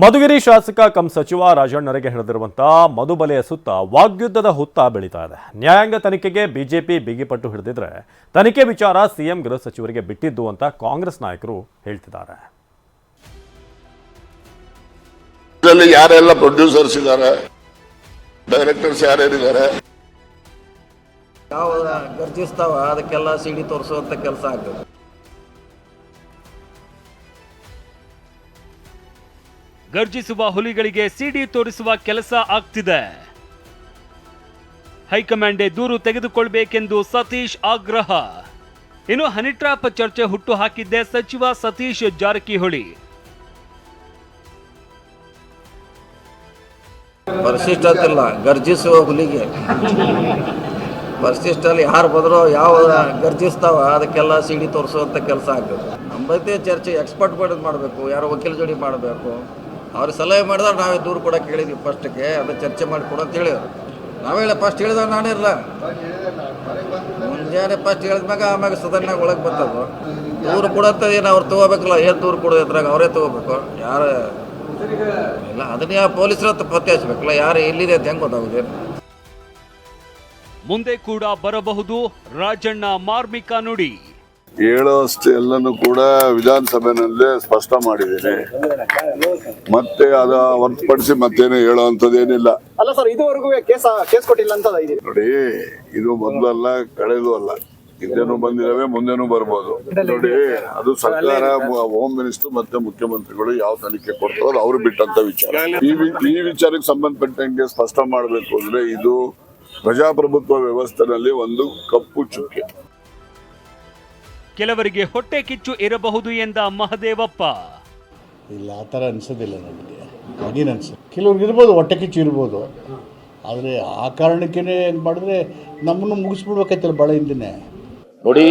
ಮಧುಗಿರಿ ಶಾಸಕ ಕಂ ಸಚಿವ ರಾಜಣ್ಣರಿಗೆ ಹಿಡಿದಿರುವಂತಹ ಮಧುಬಲೆಯ ಸುತ್ತ ವಾಗ್ಯುದ್ಧದ ಹುತ್ತ ಬೆಳೀತಾ ಇದೆ. ನ್ಯಾಯಾಂಗ ತನಿಖೆಗೆ ಬಿಜೆಪಿ ಬಿಗಿಪಟ್ಟು ಹಿಡಿದಿದ್ರೆ ತನಿಖೆ ವಿಚಾರ ಸಿಎಂ ಗೃಹ ಸಚಿವರಿಗೆ ಬಿಟ್ಟಿದ್ದು ಅಂತ ಕಾಂಗ್ರೆಸ್ ನಾಯಕರು ಹೇಳ್ತಿದ್ದಾರೆ. ಯಾರೆಲ್ಲ ಪ್ರೊಡ್ಯೂಸರ್ಸ್ ಇದ್ದಾರೆ ಡೈರೆಕ್ಟರ್ಸ್ ಯಾರ್ಯಾರಿದ್ದಾರೆ? ಯಾವ ಗರ್ಜಿಸ್ತಾವ ಅದಕ್ಕೆಲ್ಲ ಸಿಡಿ ತೋರಿಸುವಂತ ಕೆಲಸ ಆಗ್ತದೆ. ಗರ್ಜಿಸುವ ಹುಲಿಗಳಿಗೆ ಸಿಡಿ ತೋರಿಸುವ ಕೆಲಸ ಆಗ್ತಿದೆ. ಹೈಕಮಾಂಡೇ ದೂರು ತೆಗೆದುಕೊಳ್ಬೇಕೆಂದು ಸತೀಶ್ ಆಗ್ರಹ. ಇನ್ನು ಹನಿಟ್ರಾಪ್ ಚರ್ಚೆ ಹುಟ್ಟು ಹಾಕಿದ್ದೆ ಸಚಿವ ಸತೀಶ್ ಜಾರಕಿಹೊಳಿ. ಪರಿಶಿಷ್ಟ ಅಂತಿಲ್ಲ ಗರ್ಜಿಸುವ ಹುಲಿಗೆ. ಪರಿಶಿಷ್ಟಲ್ಲಿ ಯಾರು ಬಂದರೂ ಯಾವ ಗರ್ಜಿಸ್ತಾವ ಅದಕ್ಕೆಲ್ಲ ಸಿಡಿ ತೋರಿಸುವಂಥ ಕೆಲಸ ಆಗ್ತದೆ. ನಮ್ಮದೇ ಚರ್ಚೆ ಎಕ್ಸ್ಪರ್ಟ್ ಮಾಡೋದು ಮಾಡಬೇಕು, ಯಾರೋ ವಕೀಲ ಜೋಡಿ ಮಾಡಬೇಕು. ಅವ್ರು ಸಲಹೆ ಮಾಡಿದ್ರೆ ನಾವೇ ದೂರು ಕೊಡೋಕೆ ಹೇಳಿದ್ವಿ ಫಸ್ಟ್ಗೆ ಅದು ಚರ್ಚೆ ಮಾಡಿ ಕೊಡು ಅಂತ ಹೇಳಿದ್ರು. ನಾವೇ ಫಸ್ಟ್ ಹೇಳಿದಾಗ ಇರಲ್ಲ ಮುಂಜಾನೆ ಫಸ್ಟ್ ಹೇಳಿದ್ಮ್ಯಾಗ ಆಮ್ಯಾಗ ಸದನ್ಯಾಗ ಒಳಗೆ ಬರ್ತದೆ ದೂರು ಕೊಡಂತ ಏನು ಅವ್ರು ತಗೋಬೇಕಲ್ಲ, ಏನು ದೂರು ಕೊಡೋದು ಇದ್ರಾಗ ಅವರೇ ತಗೋಬೇಕು. ಯಾರು ಇಲ್ಲ, ಅದನ್ನ ಯಾವ ಪೊಲೀಸರ ಪತ್ತೆ ಹಚ್ಬೇಕಲ್ಲ ಯಾರು ಎಲ್ಲಿದೆ ಅಂತ ಹೆಂಗೆ ಗೊತ್ತಾಗುತ್ತೆ ಮುಂದೆ ಕೂಡ ಬರಬಹುದು ರಾಜಣ್ಣ ಮಾರ್ಮಿಕ ನುಡಿ. ಹೇಳೋಷ್ಟು ಎಲ್ಲನೂ ಕೂಡ ವಿಧಾನಸಭೆನಲ್ಲೇ ಸ್ಪಷ್ಟ ಮಾಡಿದ್ದೇನೆ. ಮತ್ತೆ ಅದ ಹೊರತುಪಡಿಸಿ ಮತ್ತೇನು ಹೇಳೋ ಏನಿಲ್ಲ ಅಲ್ಲ ಸರ್ ಇದುವರೆಗೂ ಕೇಸ್ ಕೇಸ್ ಕೊಟ್ಟಿಲ್ಲ ಅಂತ ನೋಡಿ ಇದು ಮೊದಲಲ್ಲ ಕಳೆದು ಅಲ್ಲ. ಹಿಂದೆನೂ ಬಂದಿದಾವೆ ಮುಂದೆನೂ ಬರ್ಬೋದು. ನೋಡಿ ಅದು ಸರ್ಕಾರ ಹೋಮ್ ಮಿನಿಸ್ಟರ್ ಮತ್ತೆ ಮುಖ್ಯಮಂತ್ರಿಗಳು ಯಾವ ತನಿಖೆ ಕೊಡ್ತಾರೋ ಅದು ಅವ್ರು ಬಿಟ್ಟಂತ ವಿಚಾರ. ಈ ಈ ವಿಚಾರಕ್ಕೆ ಸಂಬಂಧಪಟ್ಟಂಗೆ ಸ್ಪಷ್ಟ ಮಾಡಬೇಕು ಅಂದ್ರೆ ಇದು ಪ್ರಜಾಪ್ರಭುತ್ವ ವ್ಯವಸ್ಥೆನಲ್ಲಿ ಒಂದು ಕಪ್ಪು ಚುಕ್ಕೆ. ಕೆಲವರಿಗೆ ಹೊಟ್ಟೆ ಕಿಚ್ಚು ಇರಬಹುದು ಎಂದ ಮಹದೇವಪ್ಪ. ಇಲ್ಲ ಆ ಥರ ಅನಿಸೋದಿಲ್ಲ ನನಗೆ ಹಾಗೇನು ಅನ್ಸುತ್ತೆ ಕೆಲವ್ರಿಗೆ ಇರ್ಬೋದು ಹೊಟ್ಟೆ ಕಿಚ್ಚು ಇರ್ಬೋದು. ಆದರೆ ಆ ಕಾರಣಕ್ಕೇ ಏನು ಮಾಡಿದ್ರೆ ನಮ್ಮನ್ನು ಮುಗಿಸ್ಬಿಡ್ಬೇಕಾಯ್ತಲ್ಲ ಭಾಳ ಹಿಂದಿನೇ. ನೋಡಿ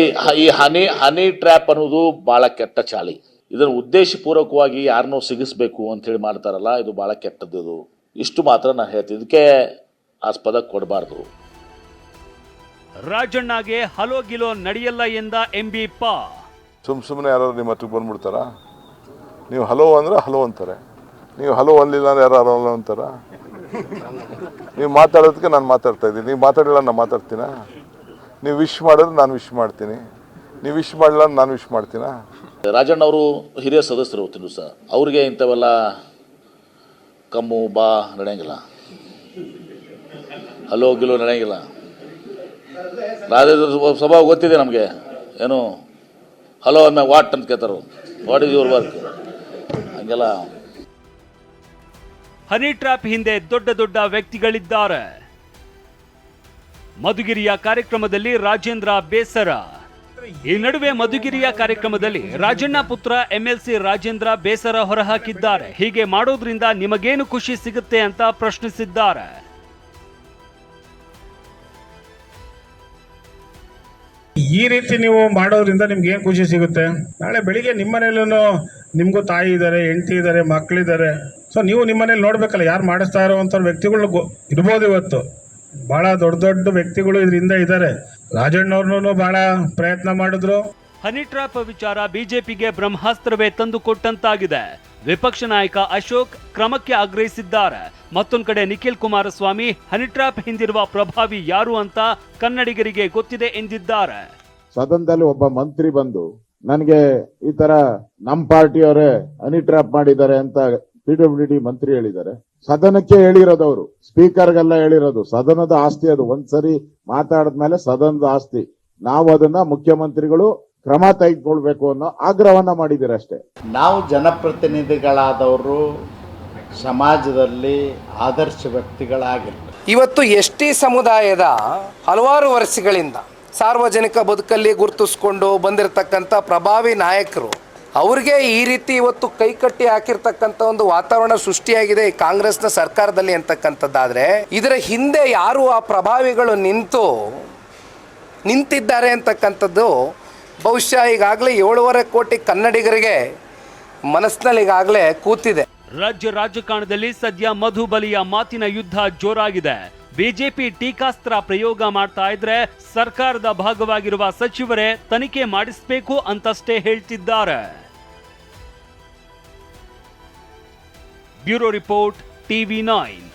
ಈ ಹನಿ ಹನಿ ಟ್ರ್ಯಾಪ್ ಅನ್ನೋದು ಭಾಳ ಕೆಟ್ಟ ಚಾಳಿ. ಇದನ್ನು ಉದ್ದೇಶಪೂರ್ವಕವಾಗಿ ಯಾರನ್ನೋ ಸಿಗಿಸ್ಬೇಕು ಅಂತೇಳಿ ಮಾಡ್ತಾರಲ್ಲ ಇದು ಭಾಳ ಕೆಟ್ಟದ್ದು ಇದು. ಇಷ್ಟು ಮಾತ್ರ ನಾನು ಹೇಳ್ತೀನಿ. ಇದಕ್ಕೆ ಆಸ್ಪದ ಕೊಡಬಾರ್ದು. ರಾಜಣ್ಣಗೆ ಹಲೋ ಗಿಲೋ ನಡೆಯಲ್ಲ ಎಂದ ಎಂಬಿ ಪಾ ಸುಮ್ ಸುಮ್ಮನೆ ಯಾರು ನಿಮ್ಮ ಹತ್ರಕ್ಕೆ ಬಂದ್ಬಿಡ್ತಾರ? ನೀವು ಹಲೋ ಅಂದ್ರೆ ಹಲೋ ಅಂತಾರೆ. ನೀವು ಹಲೋ ಅನ್ಲಿಲ್ಲ ಅಂದ್ರೆ ಯಾರು ಹಲೋ ಅಂತಾರ? ನೀವು ಮಾತಾಡೋದಕ್ಕೆ ನಾನು ಮಾತಾಡ್ತಾ ಇದ್ದೀನಿ. ನೀವು ಮಾತಾಡಿಲ್ಲ ನಾನು ಮಾತಾಡ್ತೀನ? ನೀವು ವಿಶ್ ಮಾಡಿದ್ರೆ ನಾನು ವಿಶ್ ಮಾಡ್ತೀನಿ. ನೀವು ವಿಶ್ ಮಾಡಲಿಲ್ಲ ಅಂದ್ರೆ ನಾನು ವಿಶ್ ಮಾಡ್ತೀನಾ? ರಾಜಣ್ಣ ಅವರು ಹಿರಿಯ ಸದಸ್ಯರು ಇವತ್ತಿನ ಸರ್ ಅವ್ರಿಗೆ ಇಂಥವೆಲ್ಲ ಕಮ್ಮು ಬಾ ನಡೆಯಂಗಿಲ್ಲ. ಹಲೋ ಗಿಲೋ ನಡೆಯಂಗಿಲ್ಲ. ರಾಜ್ಯದ ಸ್ವಭಾವ ಗೊತ್ತಿದೆ ನಮಗೆ. ಏನು? ಹಲೋ ಅನ್ನ ವಾಟ್ ಅಂತ ಕೇಳ್ತಾರೆ ವಾಟ್ ಇಸ್ ಯುವರ್ ವರ್ಕ್ ಹಂಗೆಲ್ಲ. ಹನಿ ಟ್ರ್ಯಾಪ್ ಹಿಂದೆ ದೊಡ್ಡ ದೊಡ್ಡ ವ್ಯಕ್ತಿಗಳಿದ್ದಾರೆ. ಮಧುಗಿರಿಯ ಕಾರ್ಯಕ್ರಮದಲ್ಲಿ ರಾಜೇಂದ್ರ ಬೇಸರ. ಈ ನಡುವೆ ಮಧುಗಿರಿಯ ಕಾರ್ಯಕ್ರಮದಲ್ಲಿ ರಾಜಣ್ಣ ಪುತ್ರ ಎಂಎಲ್ಸಿ ರಾಜೇಂದ್ರ ಬೇಸರ ಹೊರಹಾಕಿದ್ದಾರೆ. ಹೀಗೆ ಮಾಡೋದ್ರಿಂದ ನಿಮಗೇನು ಖುಷಿ ಸಿಗುತ್ತೆ ಅಂತ ಪ್ರಶ್ನಿಸಿದ್ದಾರೆ. ಈ ರೀತಿ ನೀವು ಮಾಡೋದ್ರಿಂದ ನಿಮ್ಗೆ ಏನು ಖುಷಿ ಸಿಗುತ್ತೆ? ನಾಳೆ ಬೆಳಿಗ್ಗೆ ನಿಮ್ಮ ಮನೇಲೂ ನಿಮ್ಗೂ ತಾಯಿ ಇದ್ದಾರೆ ಹೆಂಡತಿ ಇದ್ದಾರೆ ಮಕ್ಕಳಿದ್ದಾರೆ ಸೊ ನೀವು ನಿಮ್ಮ ಮನೇಲಿ ನೋಡ್ಬೇಕಲ್ಲ, ಯಾರು ಮಾಡಿಸ್ತಾ ಇರೋವಂಥ ವ್ಯಕ್ತಿಗಳು ಇರ್ಬೋದು ಇವತ್ತು. ಬಹಳ ದೊಡ್ಡ ದೊಡ್ಡ ವ್ಯಕ್ತಿಗಳು ಇದರಿಂದ ಇದ್ದಾರೆ ರಾಜಣ್ಣವ್ರನ್ನೂ ಬಹಳ ಪ್ರಯತ್ನ ಮಾಡಿದ್ರು. ಹನಿ ಟ್ರಾಪ್ ವಿಚಾರ ಬಿಜೆಪಿಗೆ ಬ್ರಹ್ಮಾಸ್ತ್ರವೇ ತಂದುಕೊಟ್ಟಂತಾಗಿದೆ ವಿಪಕ್ಷ ನಾಯಕ ಅಶೋಕ್ ಕ್ರಮಕ್ಕೆ ಆಗ್ರಹಿಸಿದ್ದಾರೆ. ಮತ್ತೊಂದು ಕಡೆ ನಿಖಿಲ್ ಕುಮಾರಸ್ವಾಮಿ, ಹನಿ ಟ್ರಾಪ್ ಹಿಂದಿರುವ ಪ್ರಭಾವಿ ಯಾರು ಅಂತ ಕನ್ನಡಿಗರಿಗೆ ಗೊತ್ತಿದೆ ಎಂದಿದ್ದಾರೆ. ಸದನದಲ್ಲಿ ಒಬ್ಬ ಮಂತ್ರಿ ಬಂದು ನನಗೆ ಈ ತರ ನಮ್ ಪಾರ್ಟಿಯವರೇ ಹನಿ ಟ್ರಾಪ್ ಮಾಡಿದ್ದಾರೆ ಅಂತ ಪಿಡಬ್ಲ್ಯೂ ಡಿ ಮಂತ್ರಿ ಹೇಳಿದ್ದಾರೆ. ಸದನಕ್ಕೆ ಹೇಳಿರೋದು ಅವರು ಸ್ಪೀಕರ್ಗೆಲ್ಲ ಹೇಳಿರೋದು ಸದನದ ಆಸ್ತಿ ಅದು. ಒಂದ್ಸರಿ ಮಾತಾಡಿದ್ಮೇಲೆ ಸದನದ ಆಸ್ತಿ. ನಾವು ಅದನ್ನ ಮುಖ್ಯಮಂತ್ರಿಗಳು ಕ್ರಮ ತೆಗೆದುಕೊಳ್ಬೇಕು ಅನ್ನೋ ಆಗ್ರಹವನ್ನ ಮಾಡಿದಿರಷ್ಟೇ ಅಷ್ಟೇ. ನಾವು ಜನಪ್ರತಿನಿಧಿಗಳಾದವರು ಸಮಾಜದಲ್ಲಿ ಆದರ್ಶ ವ್ಯಕ್ತಿಗಳಾಗಿರ್ತಾರೆ ಇವತ್ತು ಎಸ್ ಟಿ ಸಮುದಾಯದ ಹಲವಾರು ವರ್ಷಗಳಿಂದ ಸಾರ್ವಜನಿಕ ಬದುಕಲ್ಲಿ ಗುರುತಿಸ್ಕೊಂಡು ಬಂದಿರತಕ್ಕಂಥ ಪ್ರಭಾವಿ ನಾಯಕರು, ಅವ್ರಿಗೆ ಈ ರೀತಿ ಇವತ್ತು ಕೈಕಟ್ಟಿ ಹಾಕಿರ್ತಕ್ಕಂಥ ಒಂದು ವಾತಾವರಣ ಸೃಷ್ಟಿಯಾಗಿದೆ ಈ ಕಾಂಗ್ರೆಸ್ನ ಸರ್ಕಾರದಲ್ಲಿ ಅಂತಕ್ಕಂಥದ್ದಾದರೆ, ಇದರ ಹಿಂದೆ ಯಾರು ಆ ಪ್ರಭಾವಿಗಳು ನಿಂತು ನಿಂತಿದ್ದಾರೆ ಅಂತಕ್ಕಂಥದ್ದು ಬಹುಶಃ ಈಗಾಗಲೇ ಏಳುವರೆ ಕೋಟಿ ಕನ್ನಡಿಗರಿಗೆ ಮನಸ್ಸಿನಲ್ಲಿ ಈಗಾಗಲೇ ಕೂತಿದೆ. ರಾಜ್ಯ ರಾಜಕಾರಣದಲ್ಲಿ ಸದ್ಯ ಮಧುಬಲಿಯ ಮಾತಿನ ಯುದ್ಧ ಜೋರಾಗಿದೆ. ಬಿಜೆಪಿ ಟೀಕಾಸ್ತ್ರ ಪ್ರಯೋಗ ಮಾಡ್ತಾ ಇದ್ರೆ ಸರ್ಕಾರದ ಭಾಗವಾಗಿರುವ ಸಚಿವರೇ ತನಿಖೆ ಮಾಡಿಸಬೇಕು ಅಂತಷ್ಟೇ ಹೇಳ್ತಿದ್ದಾರೆ. Bureau report, TV nine.